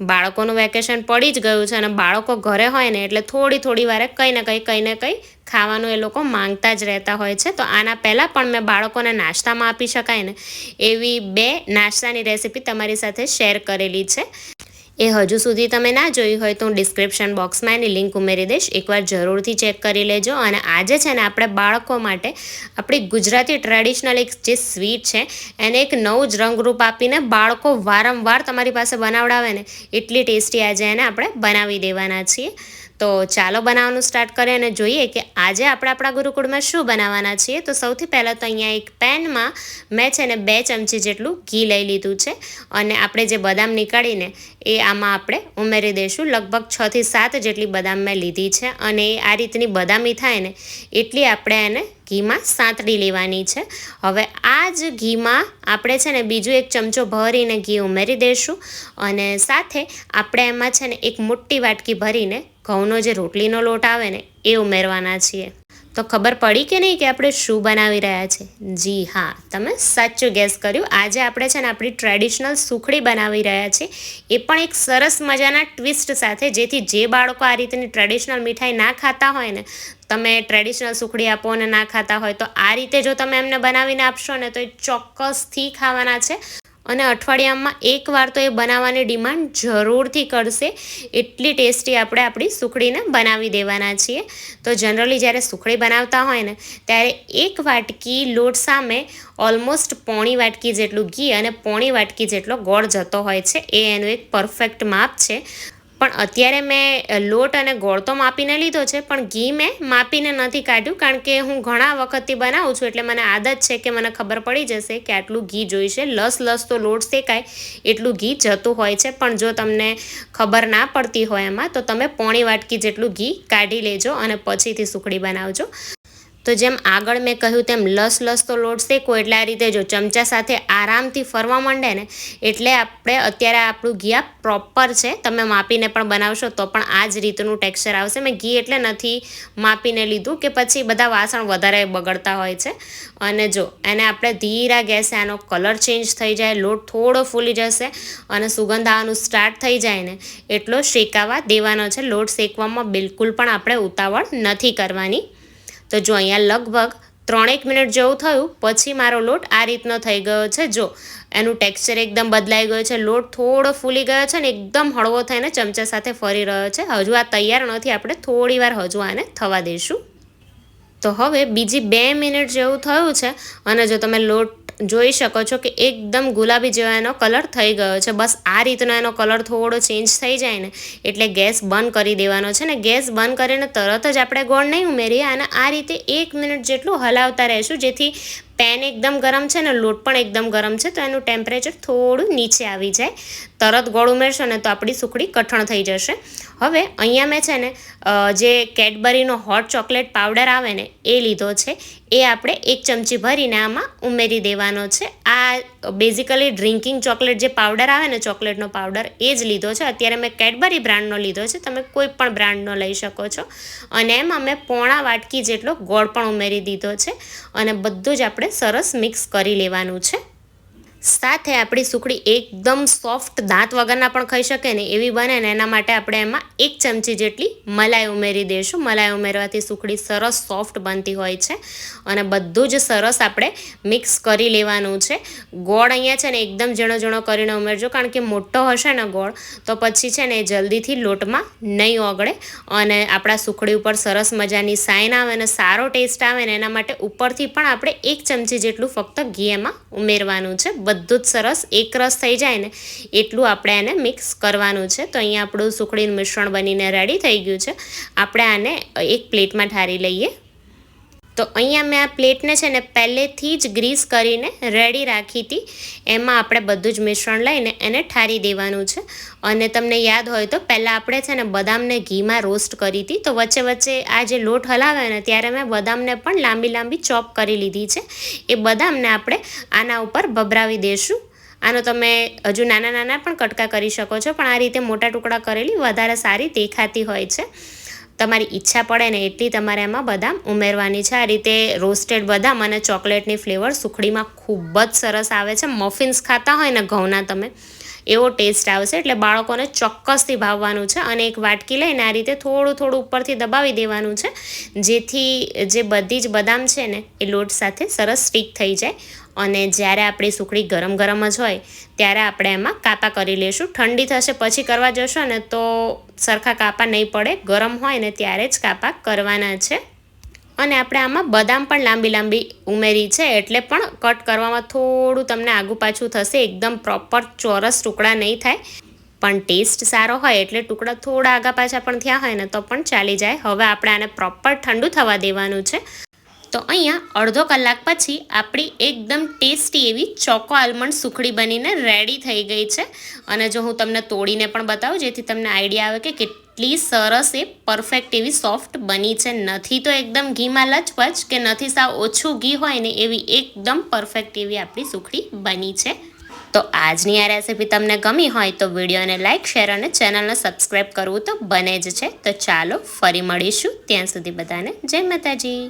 બાળકોનું વેકેશન પડી જ ગયું છે અને બાળકો ઘરે હોય ને એટલે થોડી થોડી વારે કંઈ ને કંઈ કંઈ ને કંઈ ખાવાનું એ લોકો માંગતા જ રહેતા હોય છે. તો આના પહેલાં પણ મેં બાળકોને નાસ્તામાં આપી શકાય ને એવી બે નાસ્તાની રેસીપી તમારી સાથે શેર કરેલી છે. એ હજુ સુધી તમે ના જોઈ હોય તો હું ડિસ્ક્રિપ્શન બોક્સમાં એની લિંક ઉમેરી દઈશ. એકવાર જરૂરથી ચેક કરી લેજો અને આજે છે ને આપણે બાળકો માટે આપણી ગુજરાતી ટ્રેડિશનલ એક જે સ્વીટ છે, એને એક નવું જ રંગરૂપ આપીને બાળકો વારંવાર તમારી પાસે બનાવડાવે ને, એટલી ટેસ્ટી આજે એને આપણે બનાવી દેવાના છીએ. તો ચાલો બનાવવાનું સ્ટાર્ટ કરીએ અને જોઈએ કે આજે આપણે આપણા ગુરુકુળમાં શું બનાવવાના છીએ. તો સૌથી પહેલાં તો અહીંયા એક પેનમાં મેં છે ને બે ચમચી જેટલું ઘી લઈ લીધું છે અને આપણે જે બદામ નીકાળીને એ આમાં આપણે ઉમેરી દઈશું. લગભગ છથી સાત જેટલી બદામ મેં લીધી છે અને આ રીતની બદામી થાય ને એટલી આપણે એને ઘીમાં સાંતળી લેવાની છે. હવે આ જ ઘીમાં આપણે છે ને બીજું એક ચમચો ભરીને ઘી ઉમેરી દઈશું અને સાથે આપણે એમાં છે ને એક મોટી વાટકી ભરીને ઘઉંનો જે રોટલીનો લોટ આવે ને, એ ઉમેરવાના છીએ. તો ખબર પડી કે નહીં કે આપણે શું બનાવી રહ્યા છે? જી હા, તમે સાચું ગેસ કર્યું. આજે આપણે છે ને આપણી ટ્રેડિશનલ સુખડી બનાવી રહ્યા છીએ. એ પણ એક સરસ મજાના ટ્વિસ્ટ સાથે, જેથી જે બાળકો આ રીતની ટ્રેડિશનલ મીઠાઈ ના ખાતા હોય ને, તમે ટ્રેડિશનલ સુખડી આપો અને ના ખાતા હોય, તો આ રીતે જો તમે એમને બનાવીને આપશો ને, તો એ ચોક્કસથી ખાવાના છે. અને અઠવાડિયામાં એકવાર તો એ બનાવવાની ડિમાન્ડ જરૂરથી કરશે. એટલી ટેસ્ટી આપણે આપણી સુખડીને બનાવી દેવાના છીએ. તો જનરલી જ્યારે સુખડી બનાવતા હોય ને, ત્યારે એક વાટકી લોટ સામે ઓલમોસ્ટ પોણી વાટકી જેટલું ઘી અને પોણી વાટકી જેટલો ગોળ જતો હોય છે. એ એનું એક પરફેક્ટ માપ છે. પણ અત્યારે મેં લોટ અને ગોળ તો માપીને લીધો છે, પણ ઘી મેં માપીને નથી કાઢ્યું, કારણ કે હું ઘણા વખતથી બનાવું છું, એટલે મને આદત છે કે મને ખબર પડી જશે કે આટલું ઘી જોઈશે. લસ લસ તો લોટ શેકાય, એટલું ઘી જતું હોય છે, પણ જો તમને ખબર ના પડતી હોય એમાં, તો તમે પોણી વાટકી જેટલું ઘી કાઢી લેજો અને પછીથી સુખડી બનાવજો. તો જેમ આગળ મેં કહ્યું તેમ લસ લસ તો લોટ શેકો એટલે આ રીતે જો ચમચા સાથે આરામથી ફરવા માંડે ને એટલે આપણે અત્યારે આપણું ઘી આ પ્રોપર છે. તમે માપીને પણ બનાવશો તો પણ આ જ રીતનું ટેક્સચર આવશે. મેં ઘી એટલે નથી માપીને લીધું કે પછી બધા વાસણ વધારે બગડતા હોય છે. અને જો એને આપણે ધીરા ગેસે આનો કલર ચેન્જ થઈ જાય, લોટ થોડો ફૂલી જશે અને સુગંધ આવવાનું સ્ટાર્ટ થઈ જાય ને એટલો શેકાવા દેવાનો છે. લોટ શેકવામાં બિલકુલ પણ આપણે ઉતાવળ નથી કરવાની. તો જો અહીંયા લગભગ ત્રણેક મિનિટ જેવું થયું, પછી મારો લોટ આ રીતનો થઈ ગયો છે. જો, એનું ટેક્સચર એકદમ બદલાઈ ગયો છે. લોટ થોડો ફૂલી ગયો છે ને એકદમ હળવો થઈને ચમચા સાથે ફરી રહ્યો છે. હજુ આ તૈયાર નથી, આપણે થોડી વાર હજુ આને થવા દઈશું. તો હવે બીજી બે મિનિટ જેવું થયું છે અને જો તમે લોટ જોઈ શકો છો કે એકદમ ગુલાબી જેવો એનો કલર થઈ ગયો છે. બસ આ રીતનો એનો કલર થોડો ચેન્જ થઈ જાય ને, એટલે ગેસ બંધ કરી દેવાનો છે ને, ગેસ બંધ કરીને તરત જ આપણે ગોળ નહીં ઉમેરીએ અને આ રીતે એક મિનિટ જેટલું હલાવતા રહેશું, જેથી પેન એકદમ ગરમ છે ને, લોટ પણ એકદમ ગરમ છે, તો એનું ટેમ્પરેચર થોડું નીચે આવી જાય. તરત ગોળ ઉમેરશો ને તો આપણી સુખડી કઠણ થઈ જશે. હવે અહીંયા મેં છે ને જે કેડબરીનો હોટ ચોકલેટ પાવડર આવે ને, એ લીધો છે. એ આપણે એક ચમચી ભરીને આમાં ઉમેરી દેવાનો છે. આ બેઝિકલી ડ્રિંકિંગ ચોકલેટ જે પાવડર આવે ને ચોકલેટનો પાવડર એ જ લીધો છે. અત્યારે મેં કેડબરી બ્રાન્ડનો લીધો છે. તમે કોઈ પણ બ્રાન્ડનો લઈ શકો છો. અને એમાં મેં પોણા વાટકી જેટલો ગોળ પણ ઉમેરી દીધો છે. અને બધું જ આપણે સરસ મિક્સ કરી લેવાનું છે. સાથે આપણી સુખડી એકદમ સોફ્ટ દાંત વગરના પણ ખાઈ શકે ને એવી બને ને એના માટે આપણે એમાં એક ચમચી જેટલી મલાઈ ઉમેરી દઈશું મલાઈ ઉમેરવાથી સુખડી સરસ સોફ્ટ બનતી હોય છે અને બધું જ સરસ આપણે મિક્સ કરી લેવાનું છે. ગોળ અહીંયા છે ને એકદમ ઝીણો ઝીણો કરીને ઉમેરજો કારણ કે મોટો હશે ને ગોળ તો પછી છે ને એ જલ્દીથી લોટમાં નહીં ઓગળે અને આપણા સુખડી ઉપર સરસ મજાની સાઈન આવે અને સારો ટેસ્ટ આવે ને એના માટે ઉપરથી પણ આપણે એક ચમચી જેટલું ફક્ત ઘી એમાં ઉમેરવાનું છે. બધું જ સરસ એકરસ થઈ જાય ને એટલું આપણે એને મિક્સ કરવાનું છે. તો અહીંયા આપણું સુખડીનું મિશ્રણ બનીને રેડી થઈ ગયું છે. આપણે આને એક પ્લેટમાં ઠારી લઈએ. તો અહીંયા મેં આ પ્લેટને છે ને પહેલેથી જ ગ્રીસ કરીને રેડી રાખી હતી. એમાં આપણે બધું જ મિશ્રણ લઈને એને ઠારી દેવાનું છે. અને તમને યાદ હોય તો પહેલાં આપણે છે ને બદામને ઘીમાં રોસ્ટ કરી હતી. તો વચ્ચે વચ્ચે આ જે લોટ હલાવે ને ત્યારે મેં બદામને પણ લાંબી લાંબી ચોપ કરી લીધી છે. એ બદામને આપણે આના ઉપર ભભરાવી દઈશું આનો તમે હજુ નાના નાના પણ કટકા કરી શકો છો. પણ આ રીતે મોટા ટુકડા કરેલી વધારે સારી દેખાતી હોય છે. તમારી ઈચ્છા પડે ને એટલી તમારે એમાં બદામ ઉમેરવાની છે. આ રીતે રોસ્ટેડ બદામ અને ચોકલેટની ફ્લેવર સુખડીમાં ખૂબ જ સરસ આવે છે. મફિન્સ ખાતા હોય ને ઘઉંના તમે એવો ટેસ્ટ આવશે એટલે બાળકોને ચોક્કસથી ભાવવાનું છે અને એક વાટકી લઈને આ રીતે થોડું થોડું ઉપરથી દબાવી દેવાનું છે. જેથી જે બધી જ બદામ છે ને, એ લોટ સાથે સરસ સ્ટીક થઈ જાય. અને જ્યારે આપણી સુખડી ગરમ ગરમ જ હોય, ત્યારે આપણે એમાં કાપા કરી લઈશું ઠંડી થશે પછી કરવા જશો ને, તો સરખા કાપા નહીં પડે. ગરમ હોય ને, ત્યારે જ કાપા કરવાના છે. અને આપણે આમાં બદામ પણ લાંબી લાંબી ઉમેરી છે, એટલે પણ કટ કરવામાં થોડું તમને આગું પાછું થશે, એકદમ પ્રોપર ચોરસ ટુકડા નહીં થાય. પણ ટેસ્ટ સારો હોય, એટલે ટુકડા થોડા આગા પાછા પણ થયા હોય ને તો પણ ચાલી જાય. હવે આપણે આને પ્રોપર ઠંડુ થવા દેવાનું છે. તો અહીંયા અડધો કલાક પછી આપણી એકદમ ટેસ્ટી એવી ચોકો આલમંડ સુખડી બનીને રેડી થઈ ગઈ છે. અને જો હું તમને તોડીને પણ બતાવું, જેથી તમને આઈડિયા આવે કે કેટલી સરસ એ પરફેક્ટ એવી સોફ્ટ બની છે. નથી તો એકદમ ઘીમાં લચપચ કે નથી સાવ ઓછું ઘી હોય ને એવી એકદમ પરફેક્ટ એવી આપણી સુખડી બની છે. તો આજની આ રેસીપી તમને ગમી હોય તો વિડીયોને લાઇક શેર અને ચેનલને સબસ્ક્રાઈબ કરવું તો બને જ છે. તો ચાલો ફરી મળીશું. ત્યાં સુધી બધાને જય માતાજી.